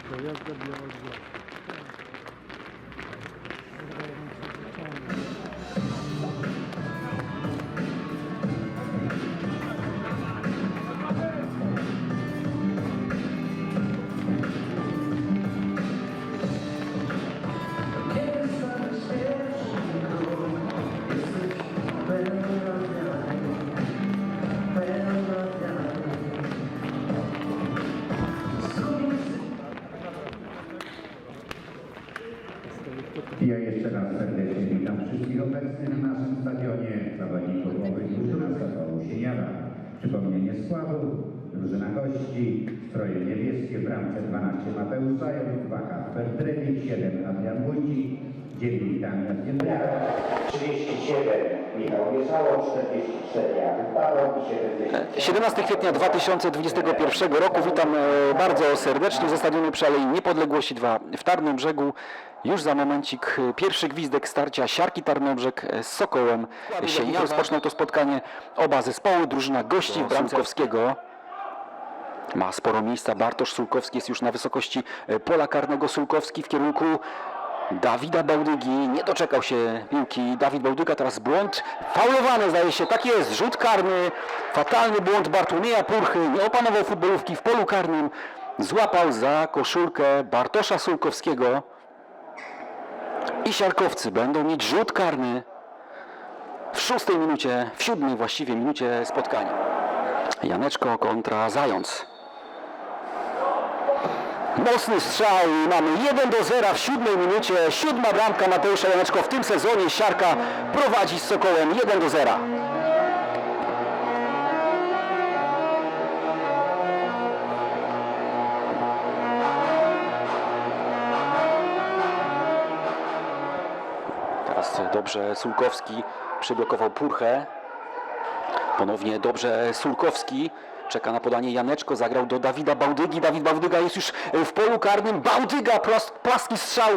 Повязка для вокзала. Niebieskie, w bramce 12 Mateusz Zając, 2 Kasper Drewik, 7 Adrian Wójcik, 9 Damian Jędrek, 37 Michał Wieszało, 44 Jakub Paro i 70 17 kwietnia 2021 roku. Witam e, bardzo serdecznie ze stadionu przy Alei Niepodległości 2 w Tarnym Brzegu. Już za momencik e, pierwszy gwizdek starcia Siarki Tarnobrzeg e, z Sokołem Sień. Rozpoczną to spotkanie oba zespoły. Drużyna gości Sulkowskiego. Ma sporo miejsca. Bartosz Sulkowski jest już na wysokości e, pola karnego. Sulkowski w kierunku Dawida Bałdygi. Nie doczekał się piłki. Dawid Bałdyga teraz błąd. Faulowany zdaje się. Tak jest. Rzut karny. Fatalny błąd Bartłomieja Purchy. Nie opanował futbolówki w polu karnym. Złapał za koszulkę Bartosza Sulkowskiego. I siarkowcy będą mieć rzut karny w szóstej minucie, w siódmej właściwie minucie spotkania. Janeczko kontra Zając. Mocny strzał i mamy 1 do 0 w siódmej minucie. Siódma bramka Mateusza Janeczko w tym sezonie. Siarka prowadzi z Sokołem 1 do 0. Teraz dobrze Sulkowski przyblokował Purchę. Ponownie dobrze Sulkowski. Czeka na podanie Janeczko, zagrał do Dawida Bałdygi. Dawid Bałdyga jest już w polu karnym. Bałdyga, plas- płaski strzał.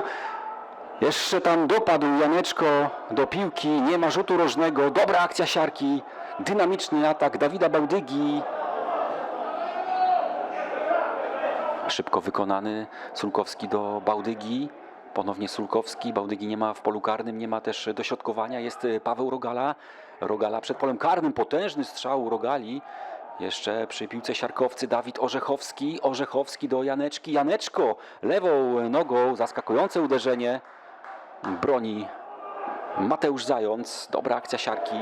Jeszcze tam dopadł Janeczko do piłki. Nie ma rzutu rożnego. Dobra akcja siarki. Dynamiczny atak Dawida Bałdygi. Szybko wykonany Sulkowski do Bałdygi. Ponownie Sulkowski. Bałdygi nie ma w polu karnym, nie ma też dośrodkowania. Jest y, Paweł Rogala. Rogala przed polem karnym. Potężny strzał Rogali. Jeszcze przy piłce siarkowcy Dawid Orzechowski. Orzechowski do Janeczki. Janeczko lewą nogą. Zaskakujące uderzenie. Broni Mateusz Zając. Dobra akcja siarki.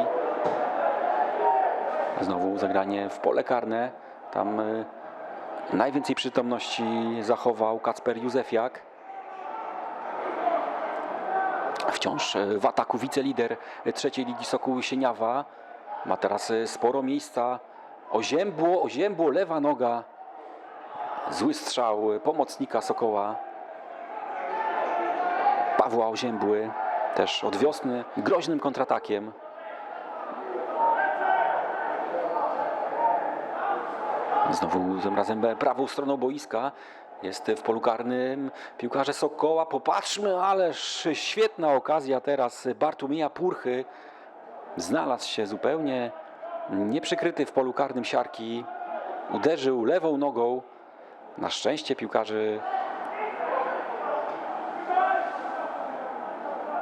Znowu zagranie w pole karne. Tam y, najwięcej przytomności zachował Kacper Józefiak. Wciąż e, w ataku wicelider trzeciej ligi Sokół Sieniawa. Ma teraz e, sporo miejsca. Oziębło, Oziębło, lewa noga. Zły strzał pomocnika Sokoła. Pawła Oziębły. Też od wiosny groźnym kontratakiem. Znowu tym razem prawą stroną boiska. Jest w polu karnym piłkarze Sokoła. Popatrzmy, ależ świetna okazja teraz Bartłomieja Purchy. Znalazł się zupełnie nieprzykryty w polu karnym siarki. Uderzył lewą nogą. Na szczęście piłkarzy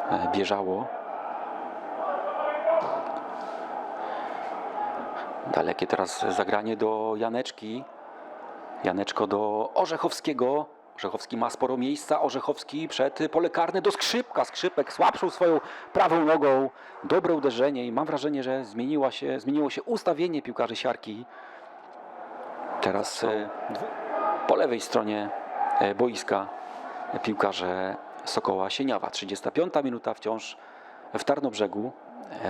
e, bieżało. Dalekie teraz zagranie do Janeczki. Janeczko do Orzechowskiego. Orzechowski ma sporo miejsca. Orzechowski przed pole karne do Skrzypka. Skrzypek słabszą swoją prawą nogą. Dobre uderzenie i mam wrażenie, że zmieniła się, zmieniło się ustawienie piłkarzy siarki. Teraz e, po lewej stronie e, boiska piłkarze Sokoła Sieniawa. 35 minuta wciąż w Tarnobrzegu.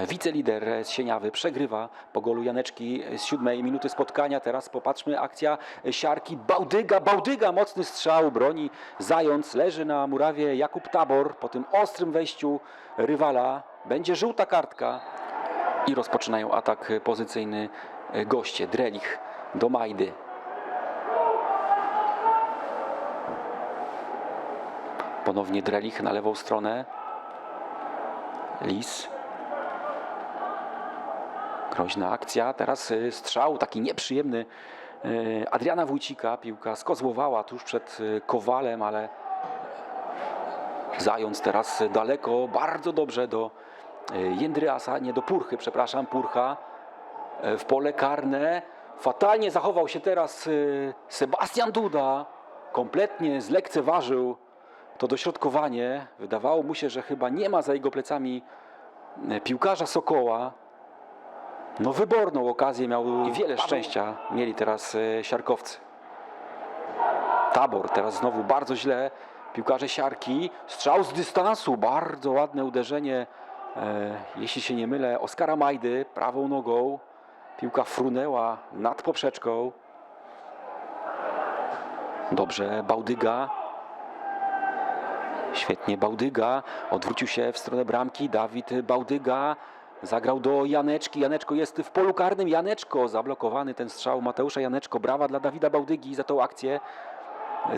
Wicelider Sieniawy przegrywa po golu Janeczki z siódmej minuty spotkania. Teraz popatrzmy, akcja siarki. Bałdyga, Bałdyga, mocny strzał, broni Zając, leży na murawie Jakub Tabor. Po tym ostrym wejściu rywala będzie żółta kartka i rozpoczynają atak pozycyjny goście. Drelich do Majdy. Ponownie Drelich na lewą stronę. Lis. Groźna akcja. Teraz y, strzał taki nieprzyjemny e, Adriana Wójcika. Piłka skozłowała tuż przed e, Kowalem, ale Zając teraz daleko, bardzo dobrze do Jędryasa, nie do Purchy, przepraszam, Purcha w pole karne. Fatalnie zachował się teraz Sebastian Duda. Kompletnie zlekceważył to dośrodkowanie. Wydawało mu się, że chyba nie ma za jego plecami piłkarza Sokoła. No wyborną okazję miał i wiele szczęścia mieli teraz e, siarkowcy. Tabor teraz znowu bardzo źle. Piłkarze siarki. Strzał z dystansu. Bardzo ładne uderzenie. E, jeśli się nie mylę, Oskara Majdy prawą nogą. Piłka frunęła nad poprzeczką. Dobrze, Bałdyga. Świetnie Bałdyga. Odwrócił się w stronę bramki. Dawid Bałdyga. Zagrał do Janeczki. Janeczko jest w polu karnym. Janeczko zablokowany ten strzał Mateusza Janeczko. Brawa dla Dawida Bałdygi za tą akcję.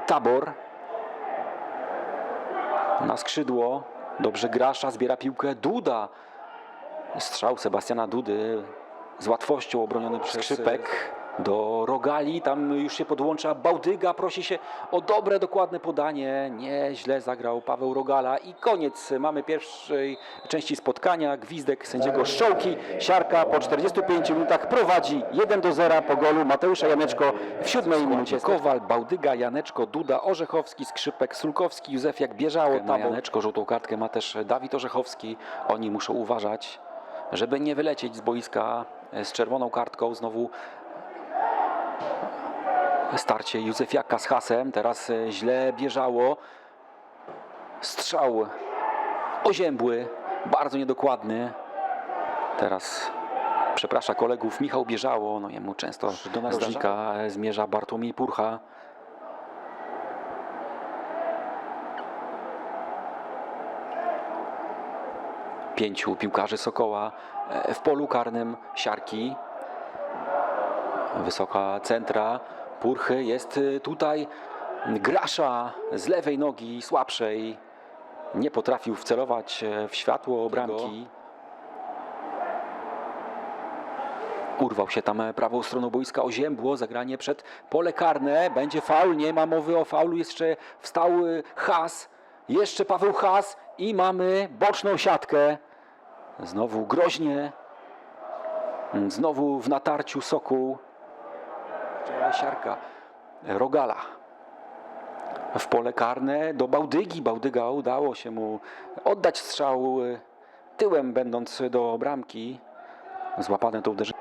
Tabor na skrzydło. Dobrze Grasza zbiera piłkę. Duda. Strzał Sebastiana Dudy z łatwością obroniony przez Skrzypek. Do Rogali, tam już się podłącza Bałdyga, prosi się o dobre, dokładne podanie. Nieźle zagrał Paweł Rogala i koniec. Mamy pierwszej części spotkania. Gwizdek sędziego Szczołki. Siarka po 45 minutach prowadzi 1 do 0 po golu Mateusza Janeczko w siódmej minucie. Kowal, Bałdyga, Janeczko, Duda, Orzechowski, Skrzypek, Sulkowski, Józefiak Bieżało. Na Janeczko żółtą kartkę ma też Dawid Orzechowski. Oni muszą uważać, żeby nie wylecieć z boiska z czerwoną kartką. Znowu starcie Józefiaka z Hasem. Teraz e, źle bieżało. Strzał oziębły, bardzo niedokładny. Teraz przeprasza kolegów Michał Bieżało. No jemu często do narożnika zmierza Bartłomiej Purcha. Pięciu piłkarzy Sokoła e, w polu karnym siarki. Wysoka centra Purchy jest y, tutaj Grasza z lewej nogi słabszej. Nie potrafił wcelować e, w światło bramki. Urwał się tam e, prawą stroną boiska oziębło, zagranie przed pole karne. Będzie faul, nie ma mowy o faulu. Jeszcze wstał y, Has, jeszcze Paweł Has i mamy boczną siatkę. Znowu groźnie. Znowu w natarciu Sokół. Siarka. Rogala. W pole karne do Bałdygi. Bałdyga udało się mu oddać strzał y, tyłem, będąc do bramki. Złapane to uderzenie.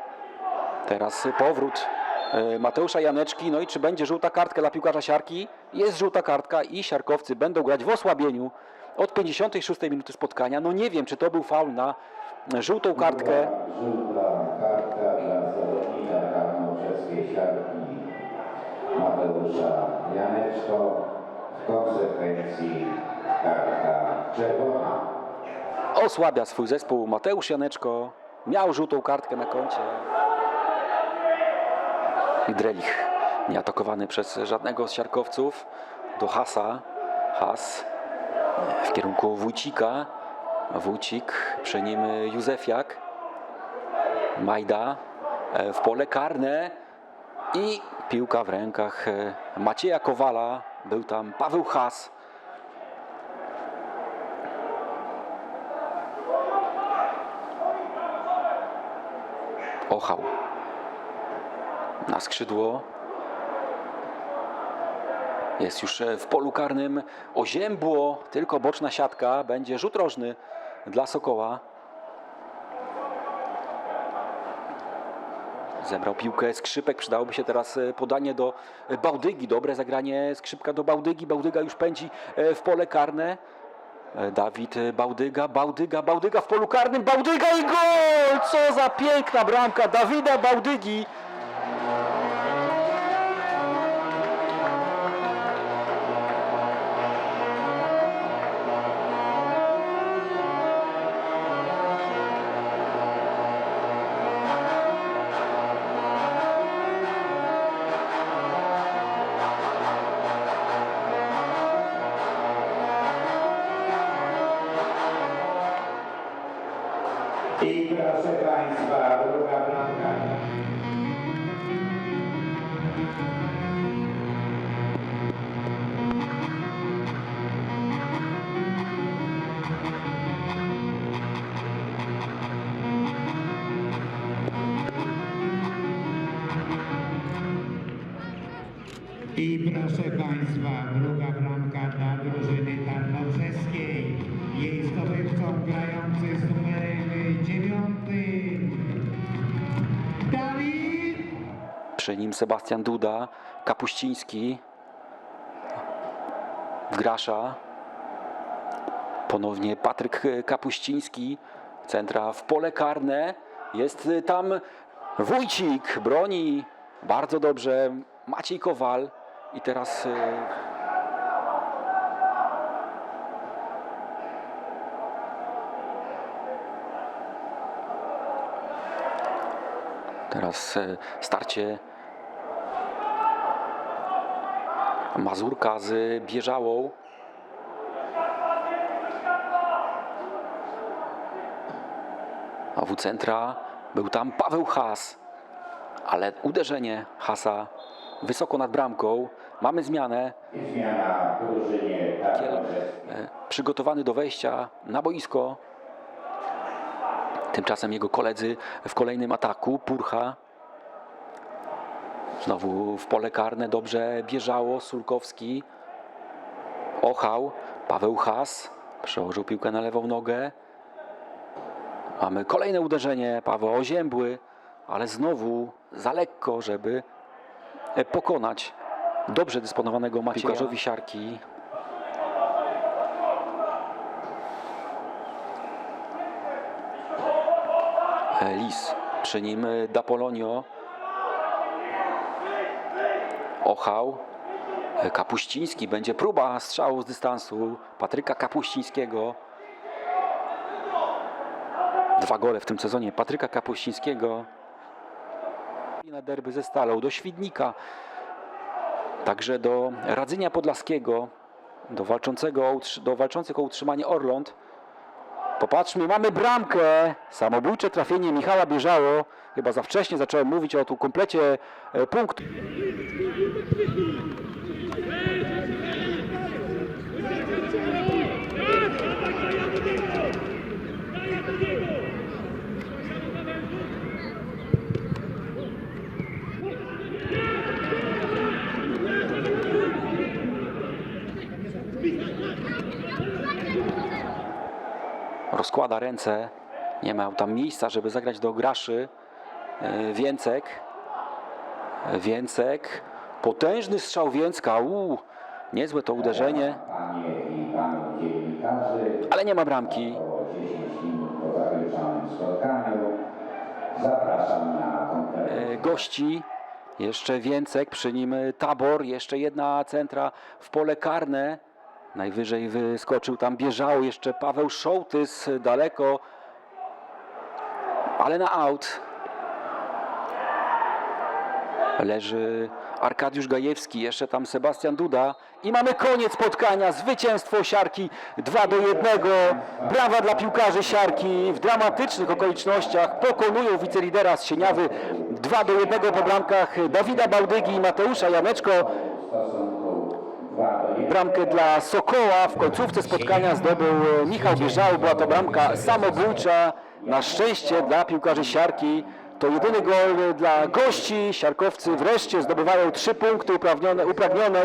Teraz powrót y, Mateusza Janeczki. No i czy będzie żółta kartka dla piłkarza siarki? Jest żółta kartka i siarkowcy będą grać w osłabieniu od 56 minuty spotkania. No nie wiem, czy to był faul na żółtą kartkę. Siarki Mateusza Janeczko. W konsekwencji kartka czerwona. osłabia swój zespół Mateusz Janeczko. Miał żółtą kartkę na koncie. Drelich nie atakowany przez żadnego z siarkowców. Do Hasa. Has w kierunku Wójcika. Wójcik, przy nim Józefiak. Majda e, w pole karne. I piłka w rękach e, Macieja Kowala. Był tam Paweł Has. Ochał. Na skrzydło. Jest już e, w polu karnym oziębło, tylko boczna siatka. Będzie rzut rożny dla Sokoła. Zebrał piłkę Skrzypek. Przydałoby się teraz e, podanie do Bałdygi. Dobre zagranie Skrzypka do Bałdygi. Bałdyga już pędzi e, w pole karne. E, Dawid Bałdyga, Bałdyga, Bałdyga w polu karnym, Bałdyga i gol! Co za piękna bramka Dawida Bałdygi! I proszę Państwa, druga bramka dla drużyny tarnobrzeskiej. Jej zdobywcą grający z numerem dziewiątym. Dawid Przy nim Sebastian Duda, Kapuściński, Grasza, ponownie Patryk Kapuściński, centra w pole karne, jest tam Wójcik, broni bardzo dobrze, Maciej Kowal i teraz e, Teraz e, starcie Mazurka z Bieżałą. W centra był tam Paweł Has, ale uderzenie Hasa wysoko nad bramką. Mamy zmianę. Zmiana w drużynie Kiel e, przygotowany do wejścia na boisko. Tymczasem jego koledzy w kolejnym ataku. Purcha. Znowu w pole karne dobrze bieżało. Sulkowski. Ochał. Paweł Has. Przełożył piłkę na lewą nogę. Mamy kolejne uderzenie. Paweł Oziębły. Ale znowu za lekko, żeby e, pokonać dobrze dysponowanego Macieja Piłkarzowi Siarki. Lis, przy nim e, Dapolonio, Ochał, e, Kapuściński, będzie próba strzału z dystansu Patryka Kapuścińskiego. Dwa gole w tym sezonie Patryka Kapuścińskiego. Na derby ze Stalą, do Świdnika, także do Radzynia Podlaskiego, do, walczącego, do walczących o utrzymanie Orląt. Popatrzmy, mamy bramkę. Samobójcze trafienie Michała Bieżało. Chyba za wcześnie zacząłem mówić o tu komplecie e, punktu. Rozkłada ręce. Nie miał tam miejsca, żeby zagrać do graszy. E, Więcek. Więcek. Potężny strzał Więcka. Niezłe to uderzenie, ale nie ma bramki. około 10 minut po zakończonym spotkaniu zapraszam na konferencję. e, gości. Jeszcze Więcek, przy nim Tabor, jeszcze jedna centra w pole karne. Najwyżej wyskoczył tam Bieżał, jeszcze Paweł Szołtys daleko, ale na aut. Leży Arkadiusz Gajewski, jeszcze tam Sebastian Duda i mamy koniec spotkania, zwycięstwo Siarki 2 do 1. Brawa dla piłkarzy Siarki w dramatycznych okolicznościach pokonują wicelidera z Sieniawy 2 do 1 po bramkach Dawida Bałdygi i Mateusza Janeczko. W stosunku 2 do 1. Bramkę dla Sokoła w końcówce spotkania zdobył e, Michał Bieżał. Była to bramka samobójcza. Na szczęście dla piłkarzy Siarki to jedyny gol dla gości. Siarkowcy wreszcie zdobywają trzy punkty uprawnione,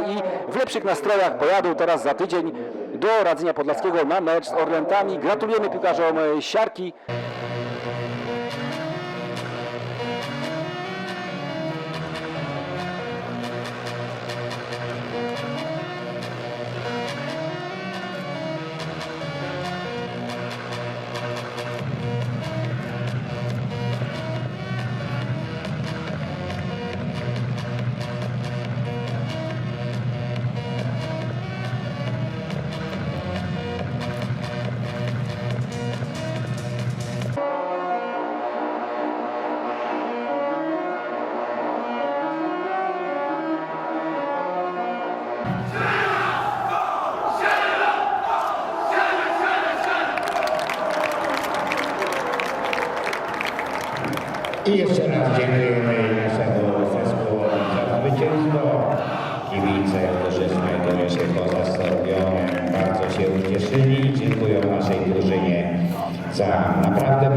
i w lepszych nastrojach pojadą teraz za tydzień do Radzenia Podlaskiego na mecz z Orlentami. Gratulujemy piłkarzom e, Siarki. I jeszcze raz dziękujemy naszemu zespołowi za to zwycięstwo. Kibice Nowoczesnego Rzeszychowa z Sorbionem bardzo się ucieszyli. Dziękuję naszej drużynie za naprawdę